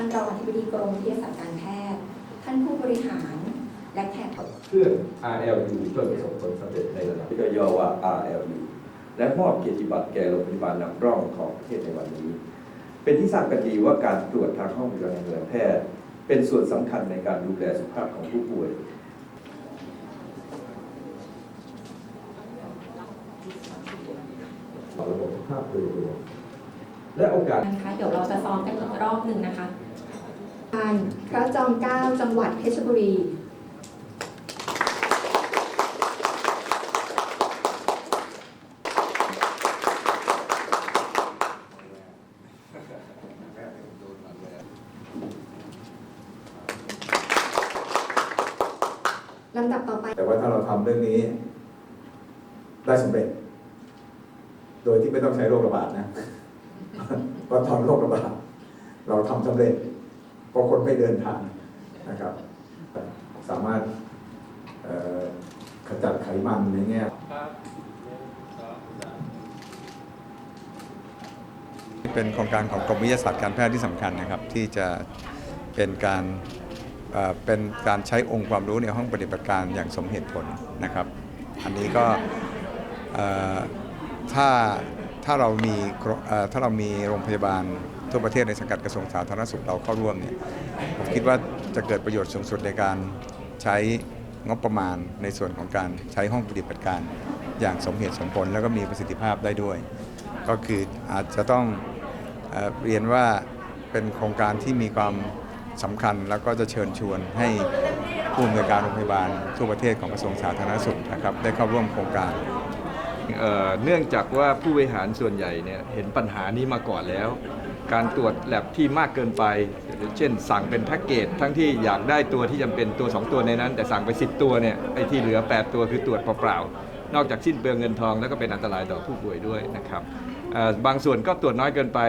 ท่านรองอธิบดีกรมวิทยาศาสตร์การแพทย์ ท่านผู้บริหารและแขกเครื่อง RLU เพื่อประสบผลสำเร็จในระดับที่ย่อว่า RLU และมอบเกียรติบัตรแก่โรงพยาบาลนำร่องของประเทศในวันนี้ เป็นที่ทราบกันดีว่าการตรวจทางห้องปฏิบัติการแพทย์ เป็นส่วนสำคัญในการดูแลสุขภาพของผู้ป่วยต่อระบบสุขภาพโดยรวมและโอกาสนะคะเดี๋ยวเราจะซ้อมกันอีกรอบหนึ่งนะคะ การพระจอมเกล้าจังหวัดเพชรบุรีลำดับต่อไป แต่ว่าถ้าเราทำเรื่องนี้ ได้สำเร็จ โดยที่ไม่ต้องใช้โรคระบาดนะเพราะตอนโรคระบาดเราทำสำเร็จ พราะคนไม่เดินทางนะครับ สามารถขจัดไขมันในแง่เป็นโครงการของกรมวิทยาศาสตร์การแพทย์ที่สำคัญนะครับ ที่จะเป็นการเเป็นการใช้องค์ความรู้ในห้องปฏิบัติการอย่างสมเหตุผลนะครับ อันนี้ก็ถ้าถ้าเรามีถ้าเรามีโรงพยาบาล ทั่วประเทศในสังกัดกระทรวงสาธารณสุขเราเข้าร่วมเนี่ยผมคิดว่าจะเกิดประโยชน์สูงสุดในการใช้งบประมาณในส่วนของการใช้ห้องปฏิบัติการ อย่างสมเหตุสมผลแล้วก็มีประสิทธิภาพได้ด้วย ก็คืออาจจะต้องเรียนว่าเป็นโครงการที่มีความสำคัญแล้วก็จะเชิญชวนให้ผู้อำนวยการโรงพยาบาลทั่วประเทศของกระทรวงสาธารณสุขนะครับได้เข้าร่วมโครงการเเนื่องจากว่าผู้บริหารส่วนใหญ่เนี่ยเห็นปัญหานี้มาก่อนแล้ว การตรวจแลบที่มากเกินไป เช่น สั่งเป็นแพ็กเกจทั้งที่อยากได้ตัวที่จำเป็นตัว 2 ตัวในนั้น แต่สั่งไป 10 ตัวเนี่ยไอ้ที่เหลือ 8 ตัวคือตรวจเปล่าๆนอกจากสิ้นเปลืองเงินทองแล้วก็เป็นอันตรายต่อผู้ป่วยด้วยนะครับบางส่วนก็ตรวจน้อยเกินไป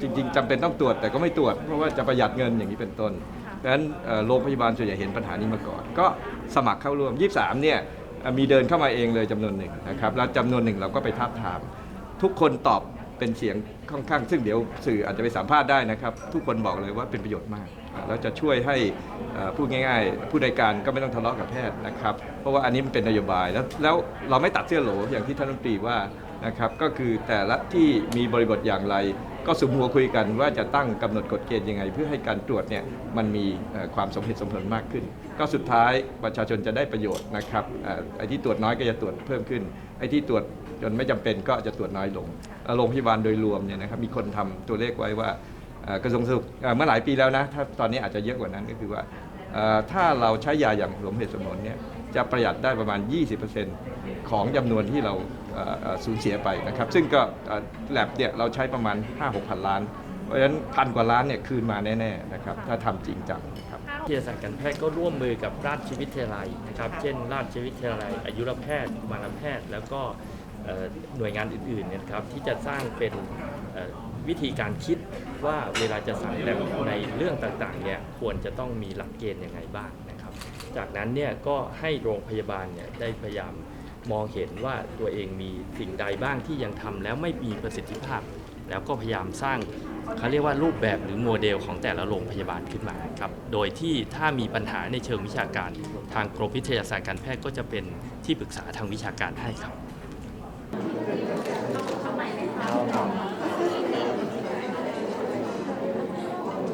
จริง ๆจำเป็นต้องตรวจแต่ก็ไม่ตรวจเพราะว่าจะประหยัดเงินอย่างนี้เป็นต้นเพราะฉะนั้นโรงพยาบาลส่วนใหญ่เห็นปัญหานี้มาก่อน ก็สมัครเข้าร่วม 23 เนี่ยมีเดินเข้ามาเองเลยจำนวนหนึ่งนะครับแล้วจำนวนหนึ่งเราก็ไปทาบทาม ทุกคนตอบ เป็นเสียงค่อนข้างซึ่งเดี๋ยวสื่ออาจจะไปสัมภาษณ์ได้นะครับ ทุกคนบอกเลยว่าเป็นประโยชน์มากแล้วจะช่วยให้พูดง่ายๆ ผู้ใดการก็ไม่ต้องทะเลาะกับแพทย์นะครับ เพราะว่าอันนี้มันเป็นนโยบายแล้วแล้วเราไม่ตัดเสื้อโหลอย่างที่ท่านรัฐมนตรีว่านะครับก็คือแต่ละที่มีบริบทอย่างไร ก็สุมหัวคุยกันว่าจะตั้งกำหนดกฎเกณฑ์ยังไง เพื่อให้การตรวจเนี่ยมันมีความสมเหตุสมผลมากขึ้น ก็สุดท้ายประชาชนจะได้ประโยชน์นะครับไอ้ที่ตรวจน้อยก็จะตรวจเพิ่มขึ้นไอ้ที่ตรวจ จนไม่จำเป็นก็จะตรวจน้อยลงโรงพยาบาลโดยรวมเนี่ยนะครับมีคนทำตัวเลขไว้ว่ากระทรวงสุขเมื่อหลายปีแล้วนะถ้าตอนนี้อาจจะเยอะกว่านั้นก็คือว่าถ้าเราใช้ยาอย่างสมเหตุสมผลเนี่ยจะประหยัดได้ประมาณ 20%ของจำนวนที่เราสูญเสียไปนะครับ ซึ่งก็แลบเนี่ยเราใช้ประมาณ 5-6พันล้าน เพราะฉะนั้นพันกว่าล้านเนี่ยคืนมาแน่ๆนะครับถ้าทำจริงจังนะครับวิทยาศาสตร์การแพทย์ก็ร่วมมือกับราชวิทยาลัยนะครับ เช่น ราชวิทยาลัยอายุรแพทย์ มารแพทย์ แล้วก็ หน่วยงานอื่นๆเนี่ยนะครับที่จะสร้างเป็นวิธีการคิดว่าเวลาจะสั่งแลบในเรื่องต่างๆเนี่ยควรจะต้องมีหลักเกณฑ์ยังไงบ้างนะครับ จากนั้นเนี่ยก็ให้โรงพยาบาลเนี่ยได้พยายามมองเห็นว่าตัวเองมีสิ่งใดบ้างที่ยังทำแล้วไม่มีประสิทธิภาพ แล้วก็พยายามสร้างเขาเรียกว่ารูปแบบหรือโมเดลของแต่ละโรงพยาบาลขึ้นมาครับโดยที่ถ้ามีปัญหาในเชิงวิชาการ ทางกรมวิทยาศาสตร์การแพทย์ก็จะเป็นที่ปรึกษาทางวิชาการให้ครับ เข้าไปไหมคะ